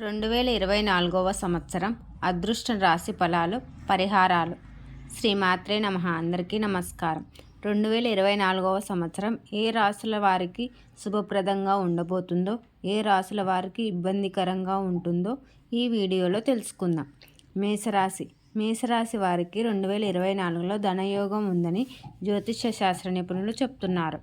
రెండు వేల ఇరవై నాలుగవ సంవత్సరం అదృష్ట రాశి ఫలాలు పరిహారాలు. శ్రీ మాత్రే నమ. అందరికీ నమస్కారం. రెండు వేల ఇరవై నాలుగవ సంవత్సరం ఏ రాశుల వారికి శుభప్రదంగా ఉండబోతుందో ఏ రాశుల వారికి ఇబ్బందికరంగా ఉంటుందో ఈ వీడియోలో తెలుసుకుందాం. మేషరాశి మేషరాశి వారికి రెండు వేల ఇరవై నాలుగులో ధనయోగం ఉందని జ్యోతిష శాస్త్ర నిపుణులు చెప్తున్నారు.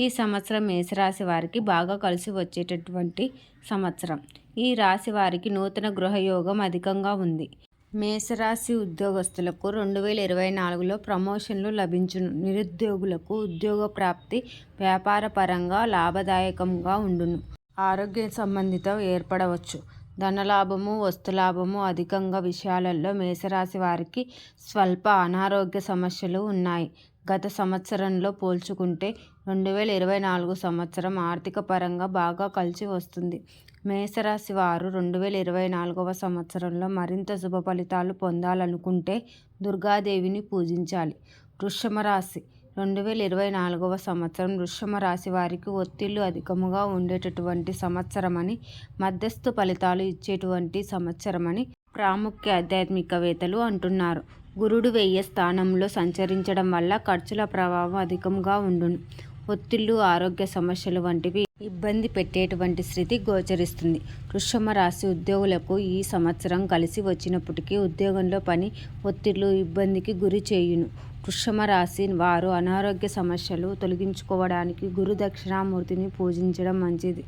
ఈ సంవత్సరం మేషరాశి వారికి బాగా కలిసి వచ్చేటటువంటి సంవత్సరం. ఈ రాశి వారికి నూతన గృహయోగం అధికంగా ఉంది. మేషరాశి ఉద్యోగస్తులకు రెండు వేల ఇరవై నాలుగులో ప్రమోషన్లు లభించును. నిరుద్యోగులకు ఉద్యోగ ప్రాప్తి వ్యాపార పరంగా లాభదాయకంగా ఉండును. ఆరోగ్య సంబంధిత ఏర్పడవచ్చు. ధనలాభము వస్తులాభము అధికంగా విషయాలలో మేషరాశి వారికి స్వల్ప అనారోగ్య సమస్యలు ఉన్నాయి. గత సంవత్సరంలో పోల్చుకుంటే రెండు వేల ఇరవై నాలుగు సంవత్సరం ఆర్థిక పరంగా బాగా కలిసి వస్తుంది. మేషరాశి వారు రెండు వేల ఇరవై నాలుగవ సంవత్సరంలో మరింత శుభ ఫలితాలు పొందాలనుకుంటే దుర్గాదేవిని పూజించాలి. వృషభ రాశి రెండు వేల ఇరవై నాలుగవ సంవత్సరం వృషభ రాశి వారికి ఒత్తిళ్ళు అధికముగా ఉండేటటువంటి సంవత్సరమని మధ్యస్థు ఫలితాలు ఇచ్చేటువంటి సంవత్సరమని ప్రాముఖ్య ఆధ్యాత్మికవేత్తలు అంటున్నారు. గురుడు వెయ్య స్థానంలో సంచరించడం వల్ల ఖర్చుల ప్రభావం అధికంగా ఉండును. ఒత్తిళ్ళు ఆరోగ్య సమస్యలు వంటివి ఇబ్బంది పెట్టేటువంటి స్థితి గోచరిస్తుంది. వృషభ రాశి ఉద్యోగులకు ఈ సంవత్సరం కలిసి వచ్చినప్పటికీ ఉద్యోగంలో పని ఒత్తిళ్ళు ఇబ్బందికి గురి చేయును. వృషమ రాశి వారు అనారోగ్య సమస్యలు తొలగించుకోవడానికి గురు దక్షిణామూర్తిని పూజించడం మంచిది.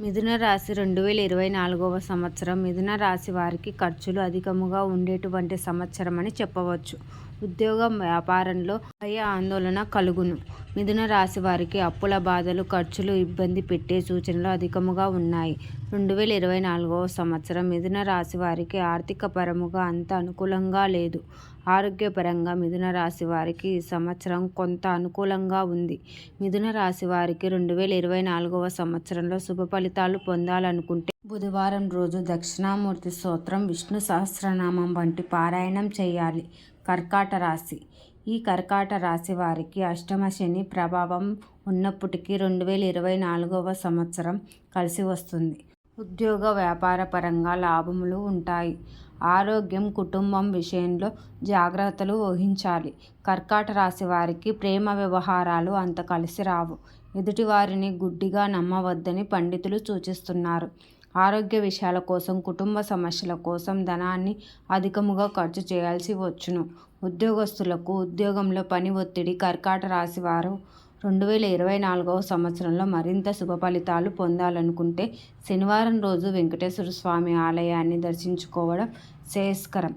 మిథున రాశి రెండు వేల ఇరవై నాలుగవ సంవత్సరం మిథున రాశి వారికి ఖర్చులు అధికముగా ఉండేటువంటి సంవత్సరం అని చెప్పవచ్చు. ఉద్యోగం వ్యాపారంలో భయ ఆందోళన కలుగును. మిథున రాశి వారికి అప్పుల బాధలు ఖర్చులు ఇబ్బంది పెట్టే సూచనలు అధికముగా ఉన్నాయి. రెండు వేల ఇరవై నాలుగవ సంవత్సరం మిథున రాశి వారికి ఆర్థిక పరముగా అంత అనుకూలంగా లేదు. ఆరోగ్యపరంగా మిథున రాశి వారికి ఈ సంవత్సరం కొంత అనుకూలంగా ఉంది. మిథున రాశి వారికి రెండు వేల ఇరవై నాలుగవ సంవత్సరంలో శుభ ఫలితాలు పొందాలనుకుంటే బుధవారం రోజు దక్షిణామూర్తి స్తోత్రం విష్ణు సహస్రనామం వంటి పారాయణం చేయాలి. కర్కాట రాశి ఈ కర్కాట రాశి వారికి అష్టమ శని ప్రభావం ఉన్నప్పటికీ రెండు వేల ఇరవై నాలుగవ సంవత్సరం కలిసి వస్తుంది. ఉద్యోగ వ్యాపార పరంగా లాభములు ఉంటాయి. ఆరోగ్యం కుటుంబం విషయంలో జాగ్రత్తలు వహించాలి. కర్కాట రాశి వారికి ప్రేమ వ్యవహారాలు అంత కలిసి రావు. ఎదుటివారిని గుడ్డిగా నమ్మవద్దని పండితులు సూచిస్తున్నారు. ఆరోగ్య విషయాల కోసం కుటుంబ సమస్యల కోసం ధనాన్ని అధికముగా ఖర్చు చేయాల్సి వచ్చును. ఉద్యోగస్తులకు ఉద్యోగంలో పని ఒత్తిడి కర్కాట రాశి వారు రెండు వేల ఇరవై నాలుగవ సంవత్సరంలో మరింత శుభ ఫలితాలు పొందాలనుకుంటే శనివారం రోజు వెంకటేశ్వర స్వామి ఆలయాన్ని దర్శించుకోవడం శ్రేయస్కరం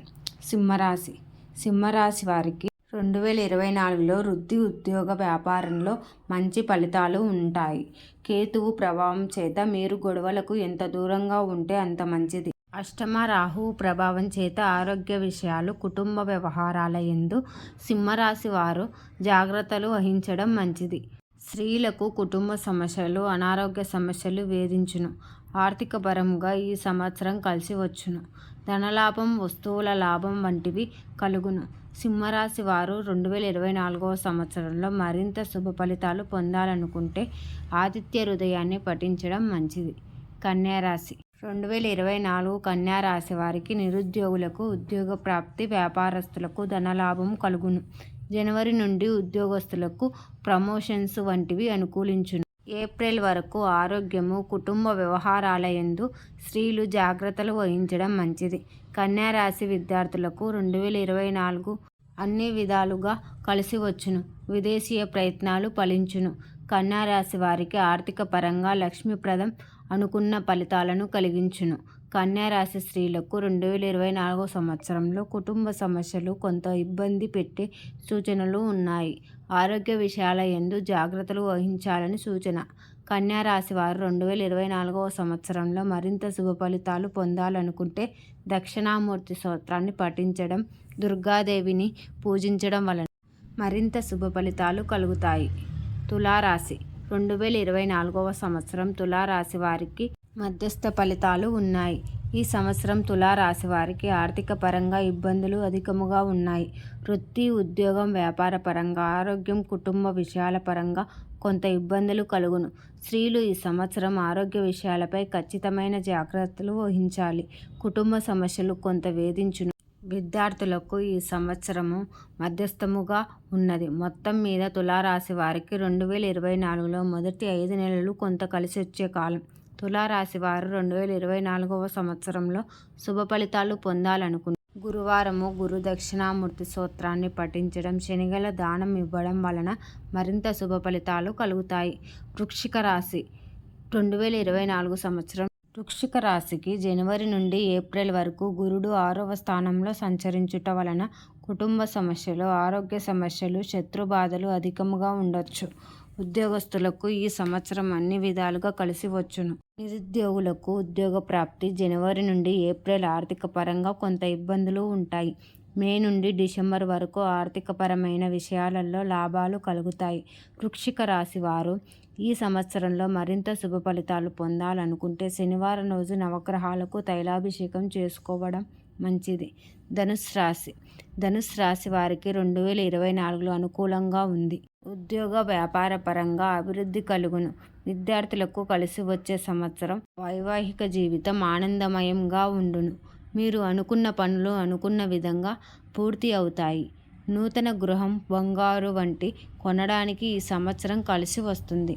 సింహరాశి. సింహరాశి వారికి రెండు వేల ఇరవై నాలుగులో వృద్ధి ఉద్యోగ వ్యాపారంలో మంచి ఫలితాలు ఉంటాయి. కేతువు ప్రభావం చేత మీరు గొడవలకు ఎంత దూరంగా ఉంటే అంత మంచిది. అష్టమ రాహు ప్రభావం చేత ఆరోగ్య విషయాలు కుటుంబ వ్యవహారాల ఎందు సింహరాశి వారు జాగ్రత్తలు వహించడం మంచిది. స్త్రీలకు కుటుంబ సమస్యలు అనారోగ్య సమస్యలు వేధించును. ఆర్థిక పరంగా ఈ సంవత్సరం కలిసి వచ్చును. ధనలాభం వస్తువుల లాభం వంటివి కలుగును. సింహరాశి వారు రెండు వేల ఇరవై నాలుగవ సంవత్సరంలో మరింత శుభ ఫలితాలు పొందాలనుకుంటే ఆదిత్య హృదయాన్ని పఠించడం మంచిది. కన్యారాశి రెండు వేల ఇరవై నాలుగు కన్యారాశి వారికి నిరుద్యోగులకు ఉద్యోగ ప్రాప్తి వ్యాపారస్తులకు ధనలాభం కలుగును. జనవరి నుండి ఉద్యోగస్తులకు ప్రమోషన్స్ వంటివి అనుకూలించును. ఏప్రిల్ వరకు ఆరోగ్యము కుటుంబ వ్యవహారాల యందు స్త్రీలు జాగ్రత్తలు వహించడం మంచిది. కన్యారాశి విద్యార్థులకు రెండు వేల ఇరవై నాలుగు అన్ని విధాలుగా కలిసి వచ్చును. విదేశీయ ప్రయత్నాలు ఫలించును. కన్యారాశి వారికి ఆర్థిక పరంగా లక్ష్మీప్రదం అనుకున్న ఫలితాలను కలిగించును. కన్యారాశి స్త్రీలకు రెండు వేల ఇరవై నాలుగో సంవత్సరంలో కుటుంబ సమస్యలు కొంత ఇబ్బంది పెట్టే సూచనలు ఉన్నాయి. ఆరోగ్య విషయాల ఎందు జాగ్రత్తలు వహించాలని సూచన. కన్యారాశి వారు రెండు వేల ఇరవై నాలుగవ సంవత్సరంలో మరింత శుభ ఫలితాలు పొందాలనుకుంటే దక్షిణామూర్తి స్తోత్రాన్ని పఠించడం దుర్గాదేవిని పూజించడం వలన మరింత శుభ ఫలితాలు కలుగుతాయి. తులారాశి రెండు వేల ఇరవై నాలుగవ సంవత్సరం తులారాశి వారికి మధ్యస్థ ఫలితాలు ఉన్నాయి. ఈ సంవత్సరం తులారాశి వారికి ఆర్థిక పరంగా ఇబ్బందులు అధికముగా ఉన్నాయి. వృత్తి ఉద్యోగం వ్యాపార పరంగా ఆరోగ్యం కుటుంబ విషయాల పరంగా కొంత ఇబ్బందులు కలుగును. స్త్రీలు ఈ సంవత్సరం ఆరోగ్య విషయాలపై ఖచ్చితమైన జాగ్రత్తలు వహించాలి. కుటుంబ సమస్యలు కొంత వేధించును. విద్యార్థులకు ఈ సంవత్సరము మధ్యస్థముగా ఉన్నది. మొత్తం మీద తులారాశి వారికి రెండు వేల ఇరవై నాలుగులో మొదటి ఐదు నెలలు కొంత కలిసి వచ్చే కాలం. తులారాశి వారు రెండు వేల ఇరవై నాలుగవ సంవత్సరంలో శుభ ఫలితాలు పొందాలనుకుంటున్నారు గురువారము గురు దక్షిణామూర్తి సూత్రాన్ని పఠించడం శనిగల దానం ఇవ్వడం వలన మరింత శుభ ఫలితాలు కలుగుతాయి. వృక్షిక రాశి రెండు వేల ఇరవై నాలుగు సంవత్సరం వృక్షిక రాశికి జనవరి నుండి ఏప్రిల్ వరకు గురుడు ఆరవ స్థానంలో సంచరించుట వలన కుటుంబ సమస్యలు ఆరోగ్య సమస్యలు శత్రుబాధలు అధికముగా ఉండొచ్చు. ఉద్యోగస్తులకు ఈ సంవత్సరం అన్ని విధాలుగా కలిసి వచ్చును. నిరుద్యోగులకు ఉద్యోగ ప్రాప్తి జనవరి నుండి ఏప్రిల్ ఆర్థిక పరంగా కొంత ఇబ్బందులు ఉంటాయి. మే నుండి డిసెంబర్ వరకు ఆర్థికపరమైన విషయాలలో లాభాలు కలుగుతాయి. వృక్షిక రాశి వారు ఈ సంవత్సరంలో మరింత శుభ ఫలితాలు పొందాలనుకుంటే శనివారం రోజు నవగ్రహాలకు తైలాభిషేకం చేసుకోవడం మంచిది. ధనుస్ రాశి. ధనుసు రాశి వారికి రెండు వేల ఇరవై నాలుగులో అనుకూలంగా ఉంది. ఉద్యోగ వ్యాపార పరంగా అభివృద్ధి కలుగును. విద్యార్థులకు కలిసి వచ్చే సంవత్సరం వైవాహిక జీవితం ఆనందమయంగా ఉండును. మీరు అనుకున్న పనులు అనుకున్న విధంగా పూర్తి అవుతాయి. నూతన గృహం బంగారు వంటి కొనడానికి ఈ సంవత్సరం కలిసి వస్తుంది.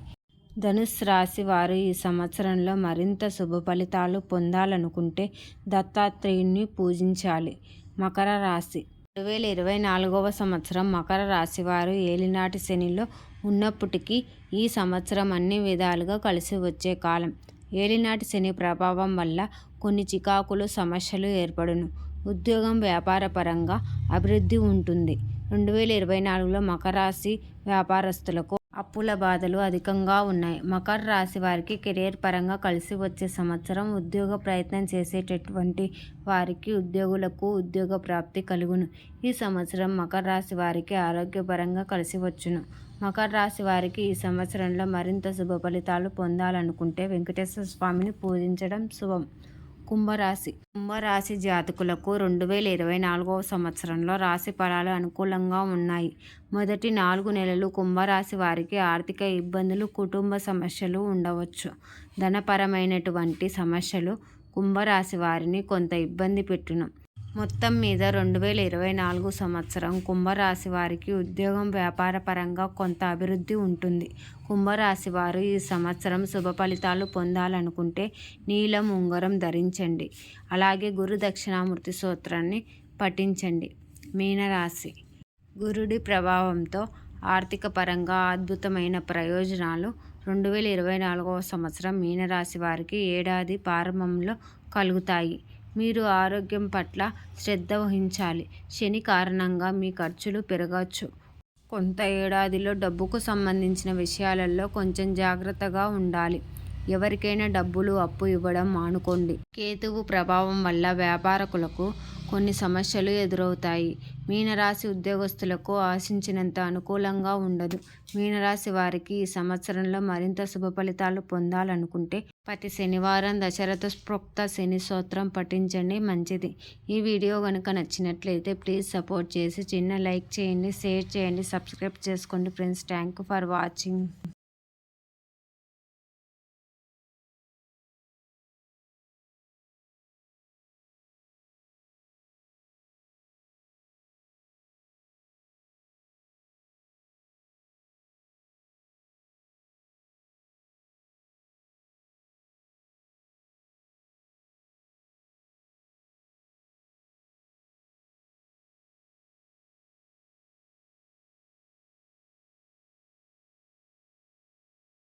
ధనుస్ రాశి వారు ఈ సంవత్సరంలో మరింత శుభ ఫలితాలు పొందాలనుకుంటే దత్తాత్రేయుణ్ణి పూజించాలి. మకర రాశి. రెండు వేల ఇరవై నాలుగవ సంవత్సరం మకర రాశి వారు ఏలినాటి శనిలో ఉన్నప్పటికీ ఈ సంవత్సరం అన్ని విధాలుగా కలిసి వచ్చే కాలం. ఏలినాటి శని ప్రభావం వల్ల కొన్ని చికాకులు సమస్యలు ఏర్పడును. ఉద్యోగం వ్యాపార పరంగా అభివృద్ధి ఉంటుంది. రెండు వేల ఇరవై నాలుగులో మకర రాశి వ్యాపారస్తులకు అప్పుల బాధలు అధికంగా ఉన్నాయి. మకర రాశి వారికి కెరియర్ పరంగా కలిసి వచ్చే సంవత్సరం ఉద్యోగ ప్రయత్నం చేసేటటువంటి వారికి ఉద్యోగులకు ఉద్యోగ ప్రాప్తి కలుగును. ఈ సంవత్సరం మకర రాశి వారికి ఆరోగ్యపరంగా కలిసి వచ్చును. మకర రాశి వారికి ఈ సంవత్సరంలో మరింత శుభ ఫలితాలు పొందాలనుకుంటే వెంకటేశ్వర స్వామిని పూజించడం శుభం. కుంభరాశి. కుంభరాశి జాతకులకు రెండు వేల ఇరవై నాలుగవ సంవత్సరంలో రాశి ఫలాలు అనుకూలంగా ఉన్నాయి. మొదటి నాలుగు నెలలు కుంభరాశి వారికి ఆర్థిక ఇబ్బందులు కుటుంబ సమస్యలు ఉండవచ్చు. ధనపరమైనటువంటి సమస్యలు కుంభరాశి వారిని కొంత ఇబ్బంది పెట్టును. మొత్తం మీద రెండు వేల ఇరవై నాలుగు సంవత్సరం కుంభరాశి వారికి ఉద్యోగం వ్యాపార పరంగా కొంత అభివృద్ధి ఉంటుంది. కుంభరాశి వారు ఈ సంవత్సరం శుభ ఫలితాలు పొందాలనుకుంటే నీలం ఉంగరం ధరించండి. అలాగే గురు దక్షిణామూర్తి సూత్రాన్ని పఠించండి. మీనరాశి గురుడి ప్రభావంతో ఆర్థిక పరంగా అద్భుతమైన ప్రయోజనాలు రెండు వేల ఇరవై నాలుగవ సంవత్సరం మీనరాశి వారికి ఏడాది ప్రారంభంలో కలుగుతాయి. మీరు ఆరోగ్యం పట్ల శ్రద్ధ వహించాలి. శని కారణంగా మీ ఖర్చులు పెరగచ్చు. కొంత ఏడాదిలో డబ్బుకు సంబంధించిన విషయాలలో కొంచెం జాగ్రత్తగా ఉండాలి. ఎవరికైనా డబ్బులు అప్పు ఇవ్వడం మానుకోండి. కేతువు ప్రభావం వల్ల వ్యాపారకులకు కొన్ని సమస్యలు ఎదురవుతాయి. మీనరాశి ఉద్యోగస్తులకు ఆశించినంత అనుకూలంగా ఉండదు. మీనరాశి వారికి ఈ సంవత్సరంలో మరింత శుభ ఫలితాలు పొందాలనుకుంటే ప్రతి శనివారం దశరథ ప్రోక్త శని స్తోత్రం పఠించండి. మంచిది. ఈ వీడియో కనుక నచ్చినట్లయితే ప్లీజ్ సపోర్ట్ చేసి చిన్న లైక్ చేయండి షేర్ చేయండి సబ్స్క్రైబ్ చేసుకోండి. Friends thank for watching.